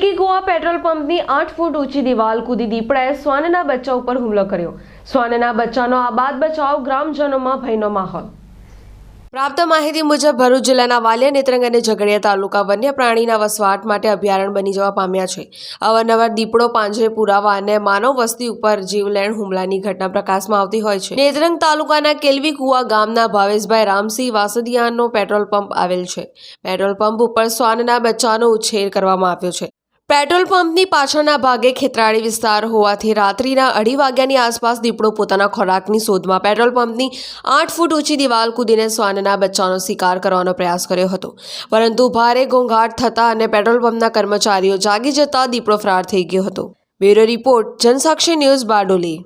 Petrol પંપની આઠ ફૂટ ઊંચી દિવાલ કૂદી દીપડાએ શ્વાનના બચ્ચા ઉપર હુમલો કર્યો. શ્વાનના બચ્ચાનો આ બાદ બચાવ ગ્રામજનોમાં ભયનો માહોલ. પ્રાપ્ત માહિતી મુજબ ભરૂચ જિલ્લાના વાલિયા નેત્રંગ અને ઝઘડિયા તાલુકા વન્ય પ્રાણીના વસવાટ માટે અભયારણ્ય બની જવા પામ્યા છે. અવારનવાર દીપડો, પાંજરે પુરાવા અને માનવ વસ્તી ઉપર જીવલેણ હુમલાની ઘટના પ્રકાશમાં આવતી હોય છે. નેત્રંગ તાલુકાના કેલવી કુવા ગામના ભાવેશભાઈ રામસિંહ વાસદિયાનો પેટ્રોલ પંપ આવેલ છે. પેટ્રોલ પંપ ઉપર શ્વાનના બચ્ચાનો ઉછેર કરવામાં આવ્યો છે. પેટ્રોલ પંપની પાછળના ભાગે ખેતરાળી વિસ્તાર હોવાથી રાત્રિના અઢી વાગ્યાની આસપાસ દીપડો પોતાના ખોરાકની શોધમાં પેટ્રોલ પંપની આઠ ફૂટ ઊંચી દિવાલ કૂદીને શ્વાનના બચ્ચાનો શિકાર કરવાનો પ્રયાસ કર્યો હતો. પરંતુ ભારે ઘોંઘાટ થતા અને પેટ્રોલ પંપના કર્મચારીઓ જાગી જતા દીપડો ફરાર થઈ ગયો હતો. Bureau report Jansakshi news Bardoli.